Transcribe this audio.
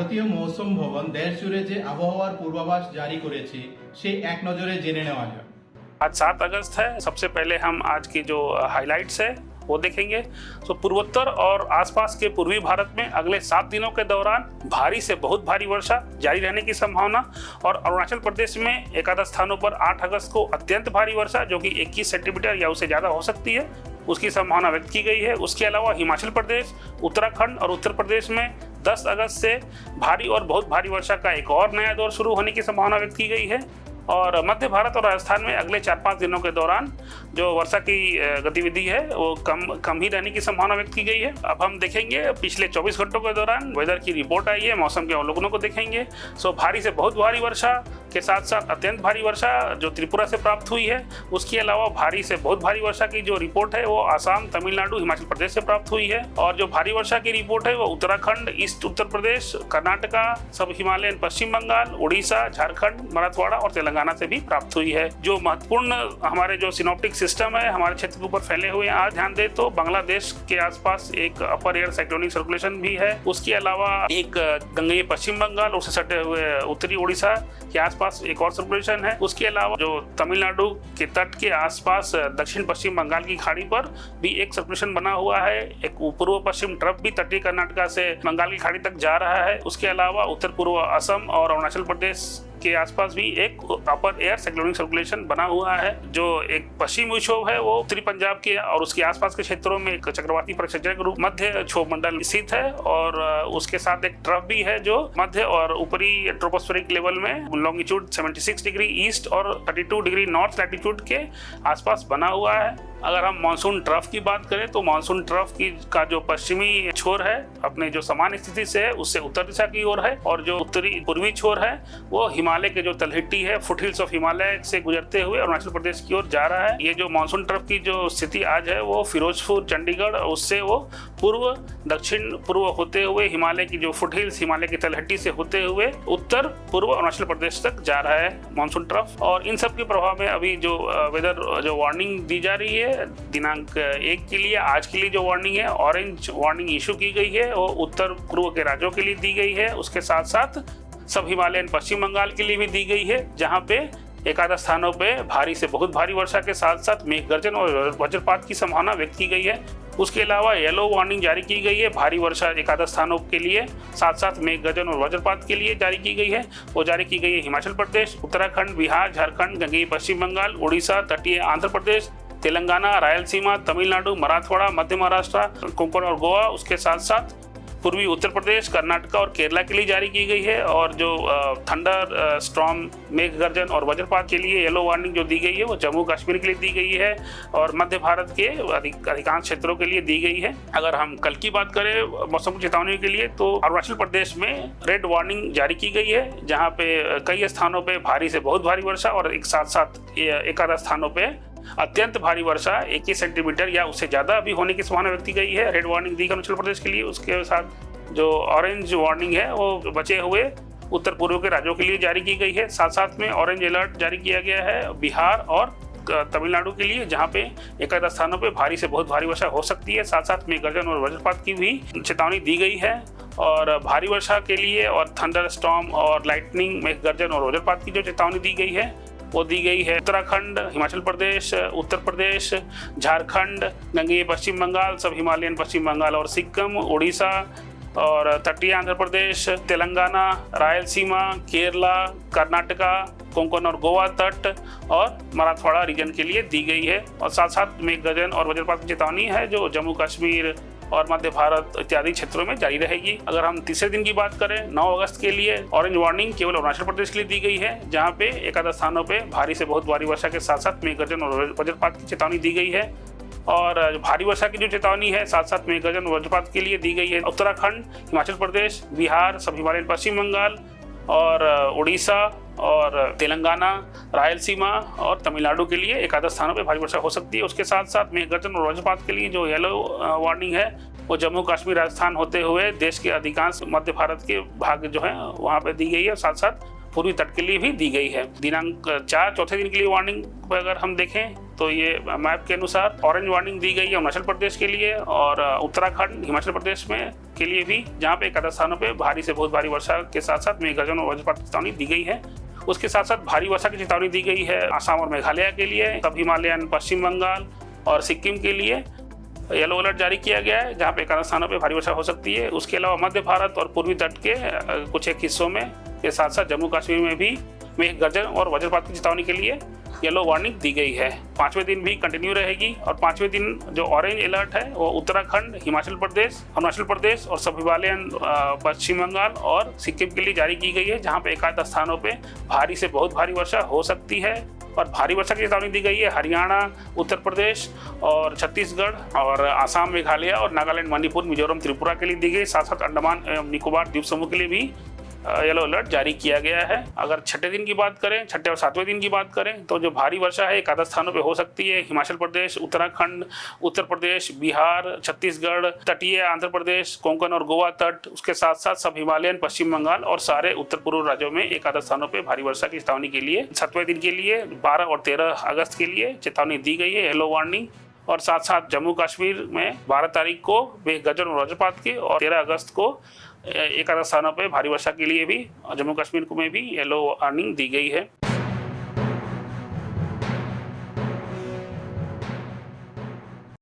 ভারতীয় মৌসুম ভবন দেশ জুড়ে যে আবহাওয়ার পূর্বাভাস জারি করেছে সেই এক নজরে জেনে নেওয়া যাক आज सात अगस्त है सबसे पहले हम आज की जो हाइलाइट्स है वो देखेंगे तो पूर्वोत्तर और आसपास के पूर्वी भारत में अगले सात दिनों के दौरान भारी से बहुत भारी वर्षा जारी रहने की संभावना और अरुणाचल प्रदेश में एकादश स्थानों पर 8 अगस्त को अत्यंत भारी वर्षा जो कि 21 सेंटीमीटर या उससे ज़्यादा हो सकती है उसकी संभावना व्यक्त की गई है उसके अलावा हिमाचल प्रदेश उत्तराखंड और उत्तर प्रदेश में 10 अगस्त से भारी और बहुत भारी वर्षा का एक और नया दौर शुरू होने की संभावना व्यक्त की गई है। और मध्य भारत और राजस्थान में अगले चार पाँच दिनों के दौरान जो वर्षा की गतिविधि है, वो कम कम ही रहने की संभावना व्यक्त की गई है। अब हम देखेंगे, पिछले 24 घंटों के दौरान वेदर की रिपोर्ट आई है, मौसम के अवलोकनों को देखेंगे। सो भारी से बहुत भारी वर्षा के साथ साथ अत्यंत भारी वर्षा जो त्रिपुरा से प्राप्त हुई है, उसके अलावा भारी से बहुत भारी वर्षा की जो रिपोर्ट है, वो आसाम, तमिलनाडु, हिमाचल प्रदेश से प्राप्त हुई है। और जो भारी वर्षा की रिपोर्ट है, वो उत्तराखंड, ईस्ट उत्तर प्रदेश, कर्नाटका, सब हिमालयन, पश्चिम बंगाल, उड़ीसा, झारखंड, मराठवाड़ा और तेलंगाना से भी प्राप्त हुई है। जो महत्वपूर्ण हमारे जो सिनोप्टिक सिस्टम है, हमारे क्षेत्र के ऊपर फैले हुए आज ध्यान दे तो बांग्लादेश के आसपास एक अपर एयर साइक्लोनिक सर्कुलेशन भी है। उसके अलावा एक गंगेय पश्चिम बंगाल उससे सटे हुए उत्तरी उड़ीसा के आसपास एक और सर्कुलेशन है। उसके अलावा जो तमिलनाडु के तट के आसपास दक्षिण पश्चिम बंगाल की खाड़ी पर भी एक सर्कुलेशन बना हुआ है। एक पूर्व पश्चिम ट्रप भी तटीय कर्नाटका से बंगाल की खाड़ी तक जा रहा है। उसके अलावा उत्तर पूर्व असम और अरुणाचल प्रदेश के आसपास भी एक अपर एयर साइक्लोनिक सर्कुलेशन बना हुआ है, जो एक पश्चिमी विक्षोभ है, वो उत्तरी पंजाब के और उसके आसपास के क्षेत्रों में एक चक्रवाती परिक्षेत्र के रूप मध्य क्षोभ मंडल स्थित है और उसके साथ एक ट्रफ भी है जो मध्य और ऊपरी ट्रोपोस्फेरिक लेवल में लॉन्गिट्यूड 76 डिग्री ईस्ट और 32 डिग्री नॉर्थ लैटिट्यूड के आसपास बना हुआ है। अगर हम मानसून ट्रफ की बात करें तो मानसून ट्रफ की, का जो पश्चिमी छोर है, अपने जो समान स्थिति से है, उससे उत्तर दिशा की ओर है, और जो उत्तरी, पूर्वी छोर है, वो हिमालय के जो तलहटी है, फुटहिल्स ऑफ़ हिमालय से गुजरते हुए अरुणाचल प्रदेश की ओर जा रहा है। ये जो मानसून ट्रफ की जो स्थिति आज है, वो फिरोजपुर, चंडीगढ़, उससे वो पूर्व, दक्षिण, पूर्व होते हुए हिमालय की जो फुटहिल्स, हिमालय की तलहटी से होते हुए उत्तर, पूर्व अरुणाचल प्रदेश तक जा रहा है मानसून ट्रफ। और इन सब के प्रभाव में अभी जो वेदर जो वार्निंग दी जा रही है दिनांक एक के लिए, आज के लिए जो वार्निंग है ऑरेंज वार्निंग इशू की गई है वो उत्तर पूर्व के राज्यों के लिए दी गई है। उसके साथ साथ सब हिमालयन पश्चिम बंगाल के लिए भी दी गई है, जहाँ पे एकादश स्थानों पे भारी से बहुत भारी वर्षा के साथ साथ मेघ गर्जन और वज्रपात की संभावना व्यक्त की गई है। उसके अलावा येलो वार्निंग जारी की गई है, भारी वर्षा एकादश स्थानों के लिए साथ साथ मेघ गर्जन और वज्रपात के लिए जारी की गई है। वो जारी की गई है हिमाचल प्रदेश, उत्तराखंड, बिहार, झारखंड गंगेय पश्चिम बंगाल, उड़ीसा, तटीय आंध्र प्रदेश तेलंगाना, रायलसीमा, तमिलनाडु, मराठवाड़ा, मध्य महाराष्ट्र, कोंकण और गोवा, उसके साथ साथ पूर्वी उत्तर प्रदेश, कर्नाटका और केरला के लिए जारी की गई है और जो थंडर स्ट्रॉम मेघ गर्जन और वज्रपात के लिए येलो वार्निंग जो दी गई है वो जम्मू कश्मीर के लिए दी गई है और मध्य भारत के अधिक, अधिकांश क्षेत्रों के लिए दी गई है। अगर हम कल की बात करें मौसम चेतावनी के लिए तो अरुणाचल प्रदेश में रेड वार्निंग जारी की गई है, जहाँ पे कई स्थानों पर भारी से बहुत भारी वर्षा और एक साथ साथ एक एकाध स्थानों पे अत्यंत भारी वर्षा इक्कीस सेंटीमीटर या उससे ज़्यादा अभी होने की संभावना व्यक्त की गई है। रेड वार्निंग दी अरुणाचल प्रदेश के लिए। उसके साथ जो ऑरेंज वार्निंग है, वो बचे हुए उत्तर पूर्व के राज्यों के लिए जारी की गई है। साथ साथ में ऑरेंज अलर्ट जारी किया गया है बिहार और तमिलनाडु के लिए, जहाँ पे एक आध स्थानों पे भारी से बहुत भारी वर्षा हो सकती है। साथ साथ में गर्जन और वज्रपात की भी चेतावनी दी गई है और भारी वर्षा के लिए और थंडर स्टॉम और लाइटनिंग में गर्जन और वज्रपात की जो चेतावनी दी गई है वो दी गई है उत्तराखंड, हिमाचल प्रदेश, उत्तर प्रदेश, झारखंड गंगेय पश्चिम बंगाल, सब हिमालयन पश्चिम बंगाल और सिक्किम उड़ीसा और तटीय आंध्र प्रदेश, तेलंगाना, रायलसीमा, केरला, कर्नाटका, कोंकण और गोवा तट और मराठवाड़ा रीजन के लिए दी गई है। और साथ साथ मेघ गर्जन और वज्रपात की चेतावनी है, जो जम्मू कश्मीर और मध्य भारत इत्यादि क्षेत्रों में जारी रहेगी। अगर हम तीसरे दिन की बात करें, नौ अगस्त के लिए ऑरेंज वार्निंग केवल अरुणाचल प्रदेश के लिए दी गई है, जहाँ पे एकादश स्थानों पर भारी से बहुत भारी वर्षा के साथ साथ मेघ गर्जन और वज्रपात की चेतावनी दी गई है। और भारी वर्षा की जो चेतावनी है साथ साथ मेघ गर्जन और वज्रपात के लिए दी गई है उत्तराखंड, हिमाचल प्रदेश, बिहार सब हिमालयन पश्चिम बंगाल और उड़ीसा और तेलंगाना, रायलसीमा और तमिलनाडु के लिए एक आधा स्थानों पर भारी वर्षा हो सकती है। उसके साथ साथ मेघगर्जन और वज्रपात के लिए जो येलो वार्निंग है, वो जम्मू कश्मीर राजस्थान होते हुए देश के अधिकांश मध्य भारत के भाग जो है, वहाँ पर दी गई है साथ साथ पूर्वी तट के लिए भी दी गई है। दिनांक चार चौथे दिन के लिए वार्निंग अगर हम देखें तो ये मैप के अनुसार ऑरेंज वार्निंग दी गई है अरुणाचल प्रदेश के लिए और उत्तराखंड, हिमाचल प्रदेश में के लिए भी, जहाँ पे एक स्थानों पर भारी से बहुत भारी वर्षा के साथ साथ मेघ मेघगर्जन और वज्रपात की चेतावनी दी गई है। उसके साथ साथ भारी वर्षा की चेतावनी दी गई है आसाम और मेघालय के लिए सब हिमालयन पश्चिम बंगाल और सिक्किम के लिए। येलो अलर्ट जारी किया गया है, जहाँ पे एक आधा स्थानों पर भारी वर्षा हो सकती है। उसके अलावा मध्य भारत और पूर्वी तट के कुछ एक हिस्सों में, के साथ साथ जम्मू कश्मीर में भी मेघ गर्जन और वज्रपात की चेतावनी के लिए येलो वार्निंग दी गई है। पाँचवें दिन भी कंटिन्यू रहेगी और पाँचवें दिन जो ऑरेंज अलर्ट है, वो उत्तराखंड, हिमाचल प्रदेश, अरुणाचल प्रदेश और सब हिमालयन पश्चिम बंगाल और सिक्किम के लिए जारी की गई है, जहाँ पे एक आध स्थानों पे भारी से बहुत भारी वर्षा हो सकती है और भारी वर्षा की चेतावनी दी गई है। हरियाणा, उत्तर प्रदेश और छत्तीसगढ़ और आसाम, मेघालय और नागालैंड, मणिपुर, मिजोरम, त्रिपुरा के लिए दी गई साथ साथ अंडमान एवं निकोबार द्वीप समूह के लिए भी येलो अलर्ट जारी किया गया है। अगर छठे दिन की बात करें, छठे और सातवें दिन की बात करें तो जो भारी वर्षा है, एक आधा स्थानों पर हो सकती है। हिमाचल प्रदेश, उत्तराखंड, उत्तर प्रदेश, बिहार, छत्तीसगढ़, तटीय आंध्र प्रदेश, कोंकण और गोवा तट, उसके साथ साथ सब हिमालयन, पश्चिम बंगाल और सारे उत्तर पूर्व राज्यों में एक आधा स्थानों पर भारी वर्षा की चेतावनी के लिए, सातवें दिन के लिए, बारह और तेरह अगस्त के लिए चेतावनी दी गई है। येलो वार्निंग और साथ साथ जम्मू कश्मीर में 12 तारीख को बेगजन और वज्रपात की और 13 अगस्त को एक आधा स्थानों पर भारी वर्षा के लिए भी जम्मू कश्मीर में भी येलो वार्निंग दी गई है।